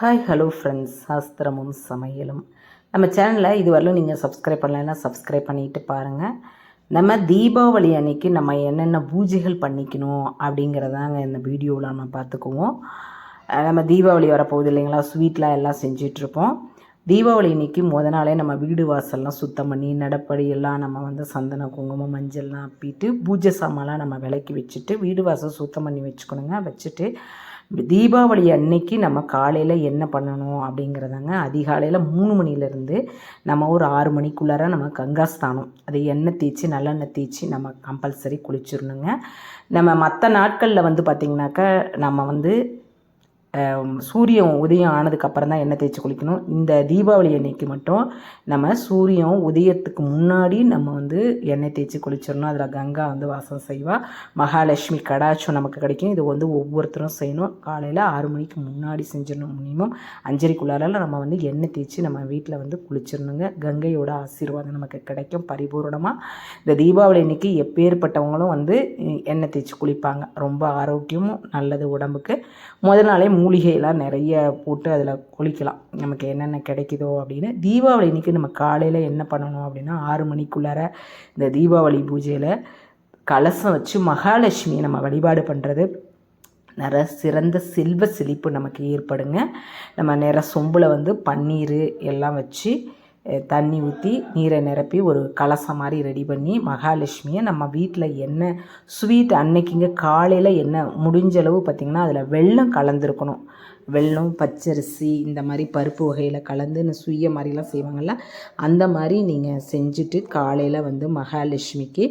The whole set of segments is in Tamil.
ஹாய் ஹலோ ஃப்ரெண்ட்ஸ் சாஸ்திரமும் சமையலும். நம்ம சேனலை இதுவரையிலும் நீங்கள் சப்ஸ்கிரைப் பண்ணலைன்னா சப்ஸ்கிரைப் பண்ணிட்டு பாருங்கள் நம்ம தீபாவளி அன்னைக்கு நம்ம என்னென்ன பூஜைகள் பண்ணிக்கணும் அப்படிங்கிறதாங்க இந்த வீடியோவில் நம்ம பார்த்துக்குவோம். நம்ம தீபாவளி வரப்போகுது இல்லைங்களா? ஸ்வீட்லாம் எல்லாம் செஞ்சிட்ருப்போம். தீபாவளி அன்னைக்கு முத நாளே நம்ம வீடு வாசல்லாம் சுத்தம் பண்ணி நடப்படி எல்லாம் நம்ம வந்து சந்தன குங்குமம் மஞ்சள்லாம் அப்பிட்டு பூஜை சாமான்லாம் நம்ம விளக்கி வச்சுட்டு வீடு வாசல் சுத்தம் பண்ணி வச்சுக்கணுங்க. வச்சுட்டு தீபாவளி அன்னைக்கு நம்ம காலையில் என்ன பண்ணணும் அப்படிங்கிறதாங்க. அதிகாலையில் மூணு மணிலேருந்து நம்ம ஒரு ஆறு மணிக்குள்ளார நம்ம கங்காஸ்தானம் அதை அது எண்ணெய் தேய்ச்சி நல்லெண்ணெய் தேய்ச்சி நம்ம கம்பல்சரி குளிச்சிடணுங்க நம்ம மற்ற நாட்களில் வந்து பார்த்திங்கனாக்கா நம்ம வந்து சூரியன் உதயம் ஆனதுக்கப்புறம் தான் எண்ணெய் தேய்ச்சி குளிக்கணும். இந்த தீபாவளி அன்னைக்கு மட்டும் நம்ம சூரியன் உதயத்துக்கு முன்னாடி நம்ம வந்து எண்ணெய் தேய்ச்சி குளிச்சிடணும். அதில் கங்கா வந்து வாசம் செய்வாள் மகாலட்சுமி கடாட்சம் நமக்கு கிடைக்கும். இது வந்து ஒவ்வொருத்தரும் செய்யணும். காலையில் ஆறு மணிக்கு முன்னாடி செஞ்சிடணும் மினிமம். அஞ்சரைக்குள்ளார நம்ம வந்து எண்ணெய் தேய்ச்சி நம்ம வீட்டில் வந்து குளிச்சிடணுங்க. கங்கையோட ஆசீர்வாதம் நமக்கு கிடைக்கும் பரிபூர்ணமாக இந்த தீபாவளி அன்னைக்கு எப்பேற்பட்டவங்களும் வந்து எண்ணெய் தேய்ச்சி குளிப்பாங்க. ரொம்ப ஆரோக்கியமும் நல்லது உடம்புக்கு. முதல் நாளே மூலிகையெல்லாம் நிறைய போட்டு அதில் குளிக்கலாம். நமக்கு என்னென்ன கிடைக்குதோ அப்படின்னு. தீபாவளி அன்றைக்கி நம்ம காலையில் என்ன பண்ணணும் அப்படின்னா ஆறு மணிக்குள்ளார இந்த தீபாவளி பூஜையில் கலசம் வச்சு மகாலட்சுமியை நம்ம வழிபாடு பண்ணுறது நிற சிறந்த செல்வ செழிப்பு நமக்கு ஏற்படுங்க. நம்ம நிற சொம்பில் வந்து பன்னீர் எல்லாம் வச்சு தண்ணி ஊற்றி நீரை நிரப்பி ஒரு கலசம் மாதிரி ரெடி பண்ணி மகாலட்சுமியை நம்ம வீட்டில் என்ன ஸ்வீட் அன்னைக்குங்க காலையில் என்ன முடிஞ்சளவு பார்த்திங்கன்னா அதில் வெள்ளம் கலந்துருக்கணும். வெள்ளம் பச்சரிசி இந்த மாதிரி பருப்பு வகையில் கலந்து இந்த சுய மாதிரிலாம் செய்வாங்கள்ல அந்த மாதிரி நீங்கள் செஞ்சுட்டு காலையில் வந்து மகாலட்சுமிக்கு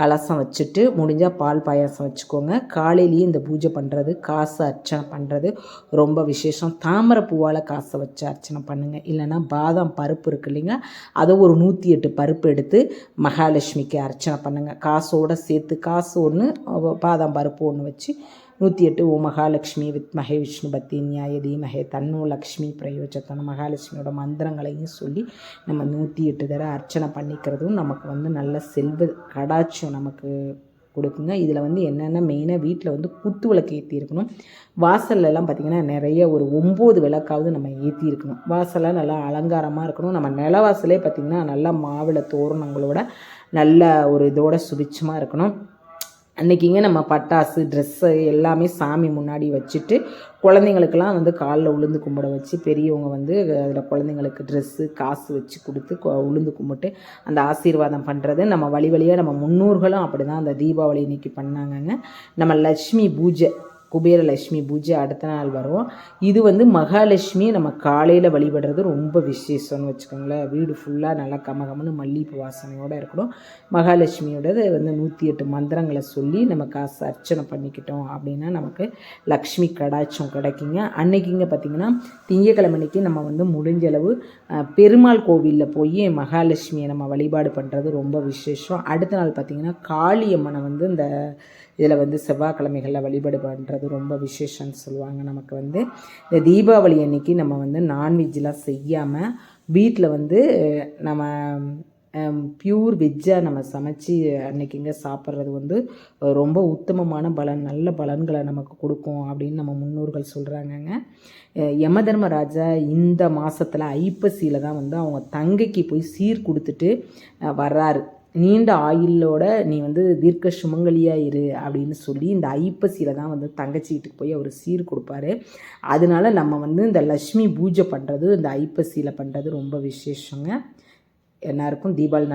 கலசம் வச்சுட்டு முடிஞ்சால் பால் பாயாசம் வச்சுக்கோங்க. காலையிலேயே இந்த பூஜை பண்ணுறது காசு அர்ச்சனை பண்ணுறது ரொம்ப விசேஷம். தாமரை பூவால் காசை வச்சு அர்ச்சனை பண்ணுங்கள் இல்லைன்னா பாதாம் பருப்பு இருக்கு இல்லைங்க அதை ஒரு நூற்றி எட்டு பருப்பு எடுத்து மகாலட்சுமிக்கு அர்ச்சனை பண்ணுங்கள் காசோடு சேர்த்து காசு ஒன்று பாதாம் பருப்பு ஒன்று வச்சு நூற்றி எட்டு ஓ மகாலட்சுமி வித் மகே விஷ்ணு பத்தி நியாய தீமகே தன்னோ லக்ஷ்மி பிரயோஜத்தன மகாலட்சுமியோட மந்திரங்களையும் சொல்லி நம்ம நூற்றி எட்டு தடவை அர்ச்சனை பண்ணிக்கிறதும் நமக்கு வந்து நல்ல செல்வ கடாட்சியம் நமக்கு கொடுக்குங்க. இதில் வந்து என்னென்ன மெயினாக வீட்டில் வந்து குத்து விளக்கு ஏற்றி இருக்கணும் வாசல்ல பார்த்திங்கன்னா நிறைய ஒரு ஒம்பது விளக்காவது நம்ம ஏற்றி இருக்கணும் வாசல்லாம் நல்லா அலங்காரமாக இருக்கணும். நம்ம நிலவாசலே பார்த்திங்கன்னா நல்லா மாவிளை தோரணங்களோட நல்ல ஒரு இதோட சுபிச்சமாக இருக்கணும். அன்றைக்கிங்க நம்ம பட்டாசு ட்ரெஸ்ஸு எல்லாமே சாமி முன்னாடி வச்சுட்டு குழந்தைங்களுக்கெல்லாம் வந்து காலில் உளுந்து கும்பிட வச்சு பெரியவங்க வந்து அதில் குழந்தைங்களுக்கு ட்ரெஸ்ஸு காசு வச்சு கொடுத்து உளுந்து கும்பிட்டு அந்த ஆசீர்வாதம் பண்ணுறது நம்ம வழி வழியாக நம்ம முன்னோர்களும் அப்படி தான் அந்த தீபாவளி இன்னைக்கு பண்ணாங்கங்க. நம்ம லக்ஷ்மி பூஜை குபேரலட்சுமி பூஜை அடுத்த நாள் வரும். இது வந்து மகாலட்சுமி நம்ம காலையில் வழிபடுறது ரொம்ப விசேஷம்னு வச்சுக்கோங்களேன். வீடு ஃபுல்லாக நல்லா கமகமன்னு மல்லிகைப்பூ வாசனையோடு இருக்கணும். மகாலட்சுமியோடது வந்து நூற்றி எட்டு மந்திரங்களை சொல்லி நம்ம காசு அர்ச்சனை பண்ணிக்கிட்டோம் அப்படின்னா நமக்கு லக்ஷ்மி கடாட்சம் கிடைக்குங்க. அன்னைக்குங்க பார்த்திங்கன்னா திங்கக்கிழமை நம்ம வந்து முடிஞ்சளவு பெருமாள் கோவிலில் போய் மகாலட்சுமியை நம்ம வழிபாடு பண்ணுறது ரொம்ப விசேஷம். அடுத்த நாள் பார்த்திங்கன்னா காளியம்மனை வந்து இந்த இதில் வந்து செவ்வாய்க்கிழமைகளில் வழிபாடு பண்ணுறது ரொம்ப விசேஷம்னு சொல்லுவாங்க. நமக்கு வந்து இந்த தீபாவளி அன்னைக்கு நம்ம வந்து நான்வெஜ்லாம் செய்யாமல் வீட்டில் வந்து நம்ம பியூர் வெஜ்ஜாக நம்ம சமைச்சு அன்னைக்குங்க சாப்பிட்றது வந்து ரொம்ப உத்தமமான பலன் நல்ல பலன்களை நமக்கு கொடுக்கும் அப்படின்னு நம்ம முன்னோர்கள் சொல்கிறாங்கங்க யம தர்மராஜா இந்த மாதத்தில் ஐப்பசியில் தான் வந்து அவங்க தங்கைக்கு போய் சீர் கொடுத்துட்டு வர்றாரு. நீண்ட ஆயுளோட நீ வந்து தீர்க்க சுமங்கலியா இரு அப்படின்னு சொல்லி இந்த ஐப்பசியில் தான் வந்து தங்கச்சி வீட்டுக்கு போய் அவர் சீர் கொடுப்பாரு. அதனால நம்ம வந்து இந்த லக்ஷ்மி பூஜை பண்ணுறது இந்த ஐப்பசியில் பண்ணுறது ரொம்ப விசேஷங்க. எல்லாருக்கும் தீபாவளி நல்ல